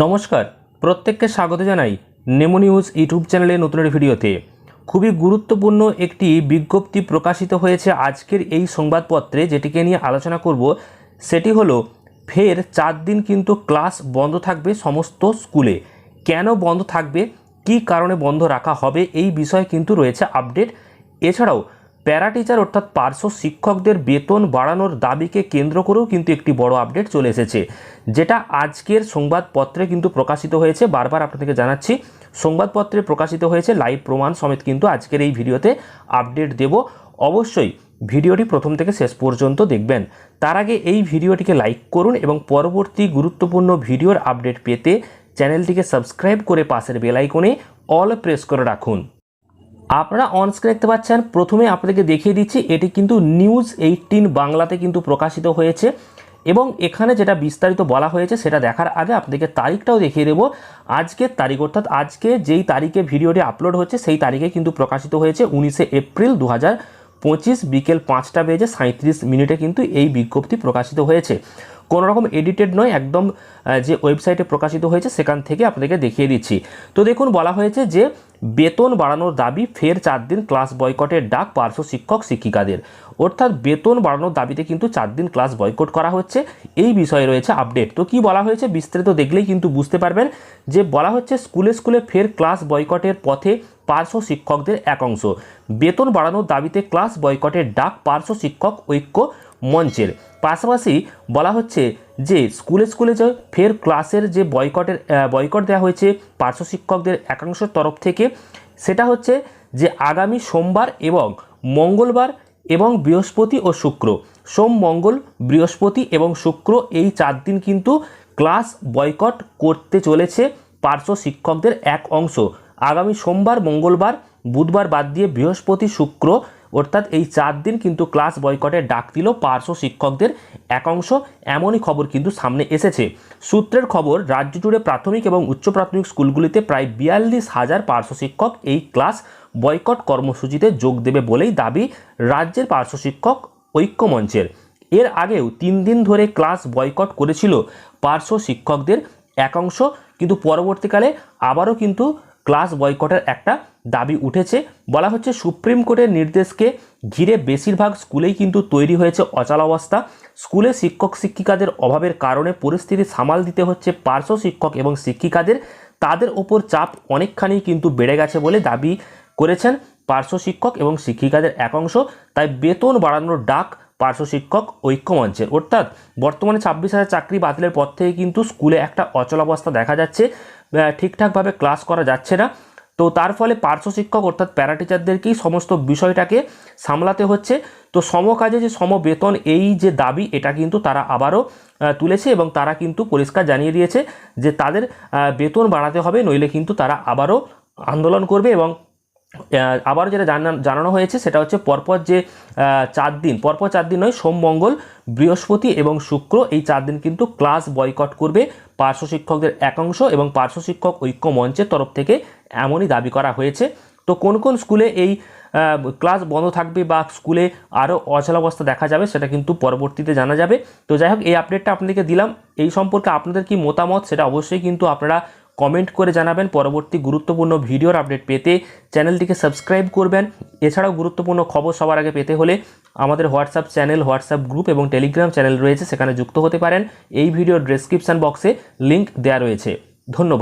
নমস্কার, প্রত্যেককে স্বাগত জানাই নেমো নিউজ ইউটিউব চ্যানেলে নতুন ভিডিওতে। খুবই গুরুত্বপূর্ণ একটি বিজ্ঞপ্তি প্রকাশিত হয়েছে আজকের এই সংবাদপত্রে যেটিকে নিয়ে আলোচনা করব। সেটি হলো, ফের চার দিন কিন্তু ক্লাস বন্ধ থাকবে সমস্ত স্কুলে। কেন বন্ধ থাকবে? কী কারণে বন্ধ রাখা হবে? এই বিষয়ে কিন্তু রয়েছে আপডেট। এছাড়াও প্যারা টিচার অর্থাৎ পার্শ্ব শিক্ষকদের বেতন বাড়ানোর দাবিকে কেন্দ্র করেও কিন্তু একটি বড় আপডেট চলে এসেছে, যেটা আজকের সংবাদপত্রে কিন্তু প্রকাশিত হয়েছে। বারবার আপনাদেরকে জানাচ্ছি, সংবাদপত্রে প্রকাশিত হয়েছে, লাইভ প্রমাণ সমেত কিন্তু আজকের এই ভিডিওতে আপডেট দেব। অবশ্যই ভিডিওটি প্রথম থেকে শেষ পর্যন্ত দেখবেন। তার আগে এই ভিডিওটিকে লাইক করুন এবং পরবর্তী গুরুত্বপূর্ণ ভিডিওর আপডেট পেতে চ্যানেলটিকে সাবস্ক্রাইব করে পাশের বেল আইকনে অল প্রেস করে রাখুন। আপনারা অনস্ক্রিন দেখতে পাচ্ছেন, প্রথমে আপনাদেরকে দেখিয়ে দিচ্ছি, এটি কিন্তু নিউজ এইটিন বাংলাতে কিন্তু প্রকাশিত হয়েছে এবং এখানে যেটা বিস্তারিত বলা হয়েছে সেটা দেখার আগে আপনাদেরকে তারিখটাও দেখিয়ে দেবো। আজকের তারিখ অর্থাৎ আজকে যেই তারিখে ভিডিওটি আপলোড হচ্ছে, সেই তারিখে কিন্তু প্রকাশিত হয়েছে উনিশে এপ্রিল দু হাজার পঁচিশ বিকেল পাঁচটা বেজে সাঁত্রিশ মিনিটে কিন্তু এই বিজ্ঞপ্তি প্রকাশিত হয়েছে। কোনো রকম এডিটেড নয়, একদম যে ওয়েবসাইটে প্রকাশিত হয়েছে সেখান থেকে আপনাদেরকে দেখিয়ে দিচ্ছি। তো দেখুন, বলা হয়েছে যে বেতন বাড়ানোর দাবি ফের চার দিন ক্লাস বয়কটের ডাক পার্শ্ব শিক্ষক শিক্ষিকাদের। অর্থাৎ বেতন বাড়ানোর দাবিতে কিন্তু চার দিন ক্লাস বয়কট করা হচ্ছে। এই বিষয়ে রয়েছে আপডেট তো কি বলা হয়েছে বিস্তারিত দেখলেই কিন্তু বুঝতে পারবেন যে বলা হচ্ছে স্কুলে স্কুলে ফের ক্লাস বয়কটের পথে পার্শ্ব শিক্ষকদের এক অংশ বেতন বাড়ানোর দাবিতে ক্লাস বয়কটের ডাক পার্শ্ব শিক্ষক ঐক্য মঞ্চের। পাশাপাশি বলা হচ্ছে যে, স্কুলে স্কুলে যে ফের ক্লাসের যে বয়কটের বয়কট দেওয়া হয়েছে পার্শ্ব শিক্ষকদের একাংশের তরফ থেকে, সেটা হচ্ছে যে আগামী সোমবার এবং মঙ্গলবার এবং বৃহস্পতি ও শুক্র। সোম, মঙ্গল, বৃহস্পতি এবং শুক্র এই চার দিন কিন্তু ক্লাস বয়কট করতে চলেছে পার্শ্ব শিক্ষকদের এক অংশ। আগামী সোমবার, মঙ্গলবার, বুধবার বাদ দিয়ে বৃহস্পতি, শুক্র অর্থাৎ এই চার দিন কিন্তু ক্লাস বয়কটের ডাক দিল পার্শ্ব শিক্ষকদের। একাংশ এমনই খবর কিন্তু সামনে এসেছে। সূত্রের খবর, রাজ্য জুড়ে প্রাথমিক এবং উচ্চ প্রাথমিক স্কুলগুলিতে প্রায় বিয়াল্লিশ হাজার পার্শ্ব শিক্ষক এই ক্লাস বয়কট কর্মসূচিতে যোগ দেবে বলেই দাবি রাজ্যের পার্শ্ব শিক্ষক ঐক্যমঞ্চের এর আগেও তিন দিন ধরে ক্লাস বয়কট করেছিল পার্শ্ব শিক্ষকদের। একাংশ কিন্তু পরবর্তীকালে আবারও কিন্তু ক্লাস বয়কটের একটা দাবি উঠেছে। বলা হচ্ছে, সুপ্রিম কোর্টের নির্দেশকে ঘিরে বেশিরভাগ স্কুলেই কিন্তু তৈরি হয়েছে অচলাবস্থা। স্কুলে শিক্ষক শিক্ষিকাদের অভাবের কারণে পরিস্থিতি সামাল দিতে হচ্ছে পার্শ্ব শিক্ষক এবং শিক্ষিকাদের। তাদের ওপর চাপ অনেকখানি কিন্তু বেড়ে গেছে বলে দাবি করেছেন পার্শ্ব শিক্ষক এবং শিক্ষিকাদের একাংশ। তাই বেতন বাড়ানোর ডাক পার্শ্ব শিক্ষক ঐক্যমঞ্চের অর্থাৎ বর্তমানে ছাব্বিশ হাজার চাকরি বাতিলের পর থেকে কিন্তু স্কুলে একটা অচলাবস্থা দেখা যাচ্ছে ঠিকঠাকভাবে ক্লাস করা যাচ্ছে না। তো তার ফলে পার্শ্ব শিক্ষক অর্থাৎ প্যারা টিচারদেরকেই সমস্ত বিষয়টাকে সামলাতে হচ্ছে। তো সমকাজে যে সমবেতন এই যে দাবি, এটা কিন্তু তারা আবারও তুলেছে এবং তারা কিন্তু পরিষ্কার জানিয়ে দিয়েছে যে তাদের বেতন বাড়াতে হবে, নইলে কিন্তু তারা আবারও আন্দোলন করবে এবং আহ, আবার যেটা জানা- জানানো হয়েছে সেটা হচ্ছে পরপর যে চার দিন পরপর চার দিন নয় সোম মঙ্গল বৃহস্পতি এবং শুক্র এই চার দিন কিন্তু ক্লাস বয়কট করবে পার্শ্ব শিক্ষকদের একাংশ এবং পার্শ্ব শিক্ষক ঐক্য মঞ্চের তরফ থেকে এমনই দাবি করা হয়েছে। তো কোন কোন স্কুলে এই ক্লাস বন্ধ থাকবে বা স্কুলে আরও অচলাবস্থা দেখা যাবে সেটা কিন্তু পরবর্তীতে জানা যাবে। তো যাই হোক এই আপডেটটা আপনাদেরকে দিলাম। এই সম্পর্কে আপনাদের কি মতামত সেটা অবশ্যই কিন্তু আপনারা কমেন্ট করে জানাবেন। পরবর্তী গুরুত্বপূর্ণ ভিডিওর আপডেট পেতে চ্যানেলটিকে সাবস্ক্রাইব করবেন। এছাড়াও গুরুত্বপূর্ণ খবর সবার আগে পেতে হলে আমাদের হোয়াটসঅ্যাপ চ্যানেল হোয়াটসঅ্যাপ গ্রুপ এবং টেলিগ্রাম চ্যানেল রয়েছে। সেখানে যুক্ত হতে পারেন। এই ভিডিওর ডেসক্রিপশান বক্সে লিংক দেওয়া রয়েছে। ধন্যবাদ।